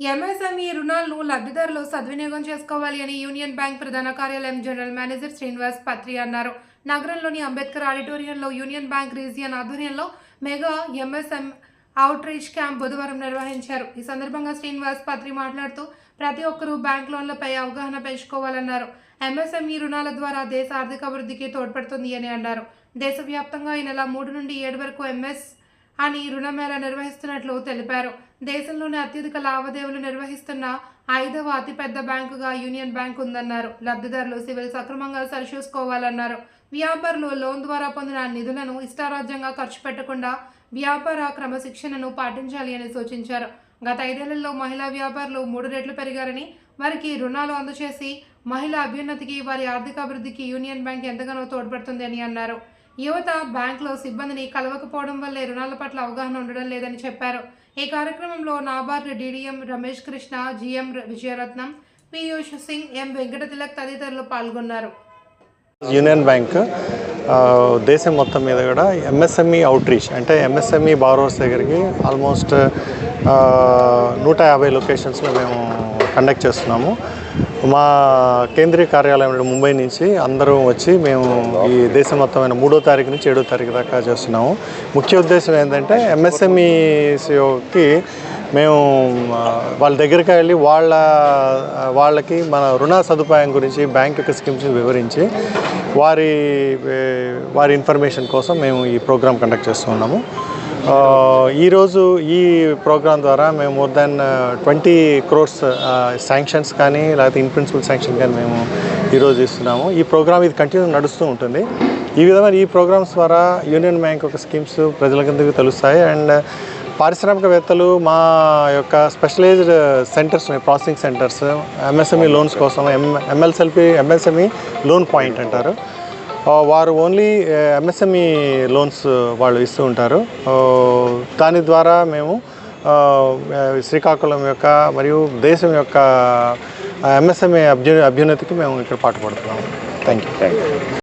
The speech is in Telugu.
ఎంఎస్ఎంఈ రుణాలను లబ్ధిదారులు సద్వినియోగం చేసుకోవాలి అని యూనియన్ బ్యాంక్ ప్రధాన కార్యాలయం జనరల్ మేనేజర్ శ్రీనివాస్ పత్రి అన్నారు. నగరంలోని అంబేద్కర్ ఆడిటోరియంలో యూనియన్ బ్యాంక్ రీజియన్ ఆధ్వర్యంలో మెగా ఎంఎస్ఎం అవుట్రీచ్ క్యాంప్ బుధవారం నిర్వహించారు. ఈ సందర్భంగా శ్రీనివాస్ పత్రి మాట్లాడుతూ ప్రతి ఒక్కరూ బ్యాంక్ లోన్లపై అవగాహన పెంచుకోవాలన్నారు. ఎంఎస్ఎంఈ రుణాల ద్వారా దేశ ఆర్థిక అభివృద్ధికి తోడ్పడుతుంది అని అన్నారు. దేశవ్యాప్తంగా ఈ నెల మూడు నుండి ఏడు వరకు ఎంఎస్ అని రుణమేళ నిర్వహిస్తున్నట్లు తెలిపారు. దేశంలోనే అత్యధిక లావాదేవీలు నిర్వహిస్తున్న ఐదవ అతిపెద్ద బ్యాంకుగా యూనియన్ బ్యాంక్ ఉందన్నారు. లబ్ధిదారులు సివిల్ సక్రమంగా సరిచూసుకోవాలన్నారు. వ్యాపారులు లోన్ ద్వారా పొందిన నిధులను ఇష్టారాజ్యంగా ఖర్చు పెట్టకుండా వ్యాపార క్రమశిక్షణను పాటించాలి అని సూచించారు. గత ఐదేళ్ళలో మహిళా వ్యాపారులు మూడు రెట్లు పెరిగారని వారికి రుణాలు అందజేసి మహిళా అభ్యున్నతికి వారి ఆర్థిక అభివృద్ధికి యూనియన్ బ్యాంక్ ఎంతగానో తోడ్పడుతుంది అని అన్నారు. యువత బ్యాంకులో సిబ్బందిని కలవకపోవడం వల్లే రుణాల పట్ల అవగాహన ఉండడం లేదని చెప్పారు. ఈ కార్యక్రమంలో NABARD DDM Ramesh Krishna GM Vijayaratnam Piyush Singh M Venkata Tilak తదితరులు పాల్గొన్నారు. యూనియన్ బ్యాంక్ దేశం మొత్తం మీద కూడా ఎంఎస్ఎంఈ అవుట్రీచ్ అంటే ఎంఎస్ఎంఈ బారోవర్స్ దగ్గరికి ఆల్మోస్ట్ నూట యాభై లొకేషన్స్లో మేము కండక్ట్ చేస్తున్నాము. మా కేంద్రీయ కార్యాలయం ముంబై నుంచి అందరూ వచ్చి మేము ఈ దేశం మొత్తమైన మూడో తారీఖు నుంచి ఏడో తారీఖు దాకా చేస్తున్నాము. ముఖ్య ఉద్దేశం ఏంటంటే ఎంఎస్ఎంఈకి మేము వాళ్ళ దగ్గరికి వెళ్ళి వాళ్ళ వాళ్ళకి మన రుణ సదుపాయం గురించి బ్యాంక్ యొక్క స్కీమ్స్ వివరించి వారి వారి ఇన్ఫర్మేషన్ కోసం మేము ఈ ప్రోగ్రామ్ కండక్ట్ చేస్తున్నాము ఈరోజు ఈ ప్రోగ్రాం ద్వారా మేము more than twenty crores sanctions కానీ లేకపోతే ఇన్ ప్రిన్సిపల్ శాంక్షన్ కానీ మేము ఈరోజు ఇస్తున్నాము. ఈ ప్రోగ్రామ్ ఇది కంటిన్యూ నడుస్తూ ఉంటుంది. ఈ విధమైన ఈ ప్రోగ్రామ్స్ ద్వారా యూనియన్ బ్యాంక్ యొక్క స్కీమ్స్ ప్రజల కిందకి తెలుస్తాయి? అండ్ పారిశ్రామికవేత్తలు మా యొక్క స్పెషలైజ్డ్ సెంటర్స్ ఉన్నాయి ప్రాసెసింగ్ సెంటర్స్ ఎంఎస్ఎంఈ లోన్స్ కోసం ఎం ఎంఎల్సెల్పి ఎంఎస్ఎంఈ లోన్ పాయింట్ అంటారు. వారు ఓన్లీ ఎంఎస్ఎంఈ లోన్స్ వాళ్ళు ఇస్తూ ఉంటారు. దాని ద్వారా మేము శ్రీకాకుళం యొక్క మరియు దేశం యొక్క ఎంఎస్ఎంఈ అభ్యు అభ్యున్నతికి మేము ఇక్కడ పాటుపడుతున్నాము. Thank you